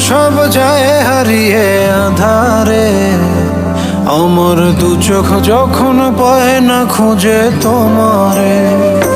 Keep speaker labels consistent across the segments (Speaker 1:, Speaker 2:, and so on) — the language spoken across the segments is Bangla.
Speaker 1: সব যায় হারিয়ে আধারে। আমার দু চোখ যখন পায় না খুঁজে তোমারে।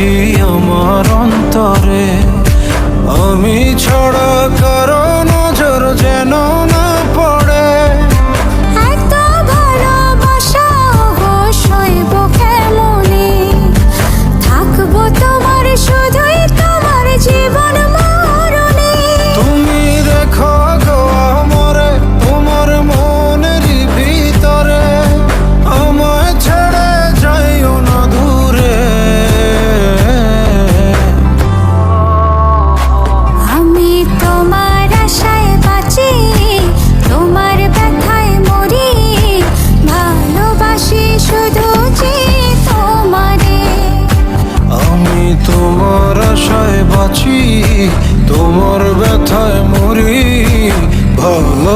Speaker 2: রাখি আমার অন্তরে। আমি ছড়া